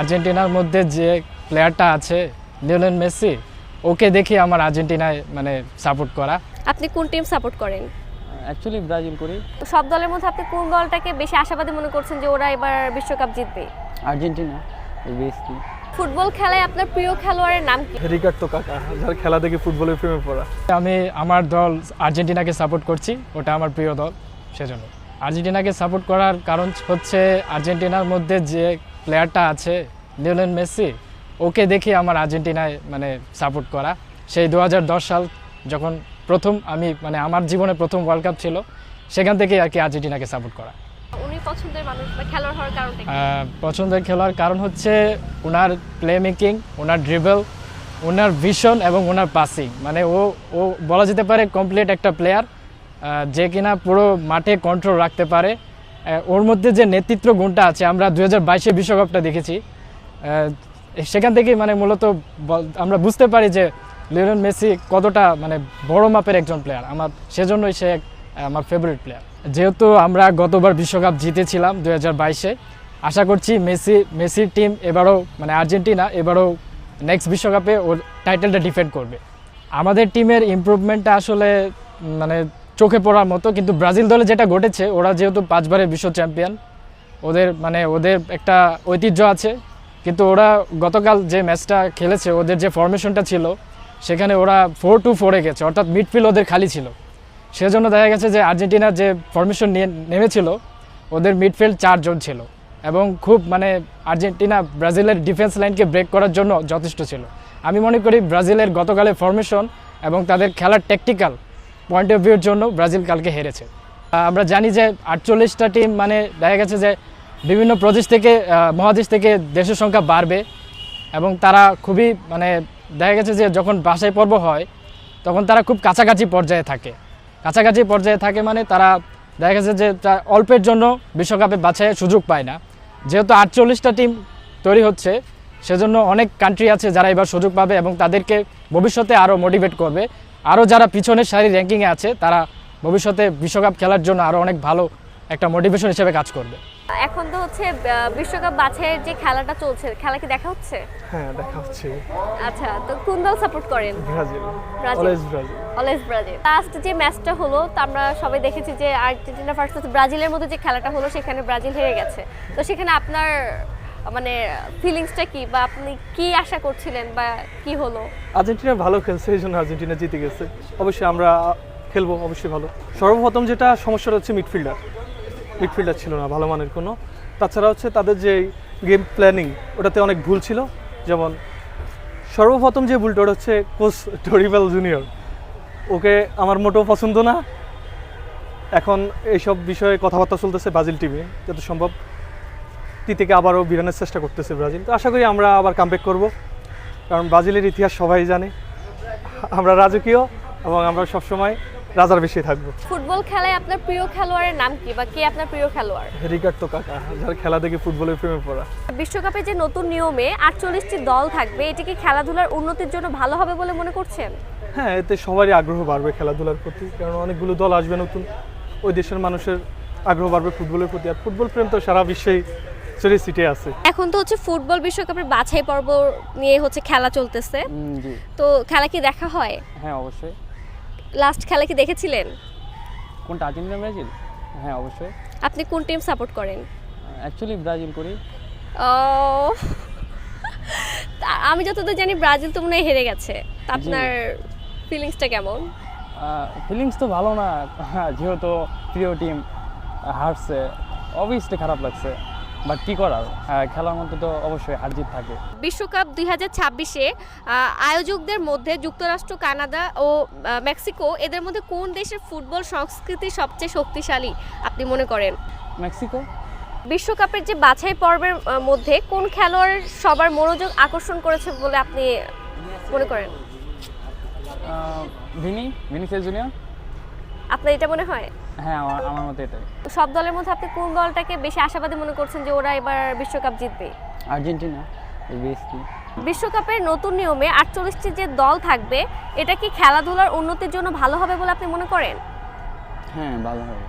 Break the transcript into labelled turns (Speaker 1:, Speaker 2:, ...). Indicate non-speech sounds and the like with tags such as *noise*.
Speaker 1: আর্জেন্টিনার মধ্যে যে প্লেয়ারটা আছে লিওনেল মেসি ওকে দেখে আমার আর্জেন্টিনায় মানে সাপোর্ট করা।
Speaker 2: আপনি কোন টিম সাপোর্ট করেন?
Speaker 3: অ্যাকচুয়ালি ব্রাজিল করি।
Speaker 2: তো সব দলের মধ্যে আপনি কোন দলটাকে বেশি আশাবাদী মনে করছেন যে ওরা এবার বিশ্বকাপ জিতবে?
Speaker 3: আর্জেন্টিনা বেশি
Speaker 2: ফুটবল খেলায় আপনার প্রিয় খেলোয়াড়ের নাম কি?
Speaker 4: রিকার্ডো কাকা যার খেলা দেখে ফুটবলের প্রেমে পড়া।
Speaker 1: আমি আমার দল আর্জেন্টিনাকে সাপোর্ট করছি ওটা আমার প্রিয় দল সেজন্য। আর্জেন্টিনাকে সাপোর্ট করার কারণ হচ্ছে আর্জেন্টিনার মধ্যে যে প্লেয়ারটা আছে লিওনেল মেসি ওকে দেখে আমার আর্জেন্টিনায় মানে সাপোর্ট করা। সেই দু হাজার দশ সাল যখন প্রথম আমি মানে আমার জীবনে প্রথম ওয়ার্ল্ড কাপ ছিল সেখান থেকেই আর কি আর্জেন্টিনাকে সাপোর্ট করা।
Speaker 2: উনি পছন্দের মানুষ বা খেলোয়াড় হওয়ার কারণটা
Speaker 1: পছন্দের খেলার কারণ হচ্ছে ওনার প্লে মেকিং ওনার ড্রিবল ওনার ভিশন এবং ওনার পাসিং মানে ও ও বলা যেতে পারে কমপ্লিট একটা প্লেয়ার যে কিনা পুরো মাঠে কন্ট্রোল রাখতে পারে। ওর মধ্যে যে নেতৃত্ব গুণটা আছে, আমরা দু হাজার বাইশে বিশ্বকাপটা দেখেছি। সেখান থেকে মানে মূলত আমরা বুঝতে পারি যে লিওনেল মেসি কতটা মানে বড় মাপের একজন প্লেয়ার আমার সেজন্যই সে আমার ফেভারিট প্লেয়ার যেহেতু আমরা গতবার বিশ্বকাপ জিতেছিলাম দু হাজার বাইশে, আশা করছি মেসি মেসির টিম এবারও মানে আর্জেন্টিনা এবারও নেক্সট বিশ্বকাপে ওর টাইটেলটা ডিফেন্ড করবে। আমাদের টিমের ইমপ্রুভমেন্টটা আসলে মানে চোখে পড়ার মতো, কিন্তু ব্রাজিল দলে যেটা ঘটেছে, ওরা যেহেতু পাঁচবারের বিশ্ব চ্যাম্পিয়ন, ওদের মানে ওদের একটা ঐতিহ্য আছে, কিন্তু ওরা গতকাল যে ম্যাচটা খেলেছে, ওদের যে ফরমেশনটা ছিল, সেখানে ওরা ফোর টু ফোরে গেছে, অর্থাৎ মিডফিল্ড ওদের খালি ছিল। সেজন্য দেখা গেছে যে আর্জেন্টিনার যে ফরমেশন নিয়ে নেমেছিল, ওদের মিডফিল্ড চারজন ছিল এবং খুব মানে আর্জেন্টিনা ব্রাজিলের ডিফেন্স লাইনকে ব্রেক করার জন্য যথেষ্ট ছিল। আমি মনে করি ব্রাজিলের গতকালের ফরমেশন এবং তাদের খেলার টেকটিক্যাল পয়েন্ট অফ ভিউর জন্য ব্রাজিল কালকে হেরেছে। আমরা জানি যে আটচল্লিশটা টিম মানে দেখা গেছে যে বিভিন্ন প্রদেশ থেকে মহাদেশ থেকে দেশের সংখ্যা বাড়বে এবং তারা খুবই মানে দেখা গেছে যে যখন বাসায় পর্ব হয়, তখন তারা খুব কাছাকাছি পর্যায়ে থাকে। কাছাকাছি পর্যায়ে থাকে মানে তারা দেখা গেছে যে অল্পের জন্য বিশ্বকাপে বাছাইয়ের সুযোগ পায় না। যেহেতু আটচল্লিশটা টিম তৈরি হচ্ছে, সেজন্য অনেক কান্ট্রি আছে যারা এবার সুযোগ পাবে এবং তাদেরকে ভবিষ্যতে আরও মোটিভেট করবে। আরও যারা পিছনের সারি র্যাঙ্কিংয়ে আছে তারা ভবিষ্যতে বিশ্বকাপ খেলার জন্য আরও অনেক ভালো একটা মোটিভেশন হিসেবে কাজ করবে।
Speaker 2: এখন তো হচ্ছে বিশ্বকাপ বাছাইয়ের যে খেলাটা চলছে খেলা কি দেখা হচ্ছে?
Speaker 4: হ্যাঁ দেখা হচ্ছে।
Speaker 2: আচ্ছা তো কোন দল সাপোর্ট করেন?
Speaker 4: Brazil.
Speaker 2: Brazil.
Speaker 4: Always Brazil.
Speaker 2: Always Brazil. Last যে ম্যাচটা হলো তো আমরা সবাই দেখেছি যে আর্জেন্টিনা ভার্সেস ব্রাজিলের মধ্যে যে খেলাটা হলো সেখানে ব্রাজিল হেরে গেছে। তো সেখানে আপনার মানে ফিলিংসটা কি? বা আপনি কি আশা করছিলেন বা কি হলো?
Speaker 4: আর্জেন্টিনা ভালো খেলছে, এই জন্য আর্জেন্টিনা জিতে গেছে। অবশ্যই আমরা খেলব, অবশ্যই ভালো। সর্বপ্রথম যেটা সমস্যাটা হচ্ছে মিডফিল্ডার মিডফিল্ডার ছিল না, ভালো মানের কোনো। তাছাড়া হচ্ছে তাদের যে গেম প্ল্যানিং ওটাতে অনেক ভুল ছিল। যেমন, সর্বপ্রথম যে ভুলটা, ওটা হচ্ছে কোচ ডরিবেল জুনিয়র। ওকে আমার মোটেও পছন্দ না। এখন এইসব বিষয়ে কথাবার্তা চলতেছে ব্রাজিল টিমে যত সম্ভব। টি থেকে আবারও বিরানের চেষ্টা করতেছে ব্রাজিল। তো আশা করি আমরা আবার কামব্যাক করব। কারণ ব্রাজিলের ইতিহাস সবাই জানে। আমরা রাজকীয় এবং আমরা সবসময় রাজার বেশি থাকব।
Speaker 2: ফুটবল খেলায় আপনার প্রিয় খেলোয়াড়ের নাম কি বা কে আপনার প্রিয় খেলোয়াড়?
Speaker 4: রিকার্ডো কাকা যার খেলা দেখে ফুটবলের প্রেমে পড়া।
Speaker 2: বিশ্বকাপে যে নতুন নিয়মে আটচল্লিশটি দল থাকবে এটি কি খেলাধুলার উন্নতির জন্য ভালো হবে বলে মনে করছেন?
Speaker 4: হ্যাঁ এতে সবারই আগ্রহ বাড়বে খেলাধুলার প্রতি কারণ অনেকগুলো দল আসবে নতুন। ওই দেশের মানুষের আগ্রহ বাড়বে ফুটবলের প্রতি। আর ফুটবল প্রেম তো সারা বিশ্বেই ছড়িয়ে ছিটে আছে।
Speaker 2: এখন তো হচ্ছে ফুটবল বিশ্বকাপের বাছাই পর্ব নিয়ে হচ্ছে খেলা চলতেছে। তো খেলা কি দেখা হয়?
Speaker 3: হ্যাঁ অবশ্যই।
Speaker 2: লাস্ট খেলা কি দেখেছিলেন?
Speaker 3: কোনটা আর্জেন্টিনা ব্রাজিল? হ্যাঁ অবশ্যই।
Speaker 2: আপনি কোন টিম সাপোর্ট করেন?
Speaker 3: অ্যাকচুয়ালি ব্রাজিল করি।
Speaker 2: ও। আমি যতদূর জানি ব্রাজিল তো মনে হয় হেরে গেছে। আপনার ফিলিংসটা কেমন?
Speaker 3: ফিলিংস তো ভালো না। *laughs* যেহেতু প্রিয় টিম হারছে অবভিয়াসলি খারাপ লাগছে। বাট কী করার খেলার মধ্যে তো অবশ্যই হার জিত থাকে।
Speaker 2: বিশ্বকাপ দুই হাজার ছাব্বিশে আয়োজকদের মধ্যে যুক্তরাষ্ট্র কানাডা ও মেক্সিকো এদের মধ্যে কোন দেশের ফুটবল সংস্কৃতি সবচেয়ে শক্তিশালী আপনি মনে করেন?
Speaker 3: মেক্সিকো?
Speaker 2: বিশ্বকাপের যে বাছাই পর্বের মধ্যে কোন খেলোয়াড় সবার মনোযোগ আকর্ষণ করেছে বলে আপনি মনে করেন?
Speaker 3: আহ, ভিনি জুনিয়র।
Speaker 2: আপনার এটা মনে হয়?
Speaker 3: হ্যাঁ আমার মতে এটাই।
Speaker 2: সব দলের মধ্যে আপনি কোন দলটাকে বেশি আশাবাদী মনে করছেন যে ওরা এবার বিশ্বকাপ জিতবে?
Speaker 3: আর্জেন্টিনা
Speaker 2: বিশ্বকাপের নতুন নিয়মে আটচল্লিশটি যে দল থাকবে এটা কি খেলাধুলার উন্নতির জন্য ভালো হবে বলে আপনি মনে করেন?
Speaker 3: হ্যাঁ ভালো হবে।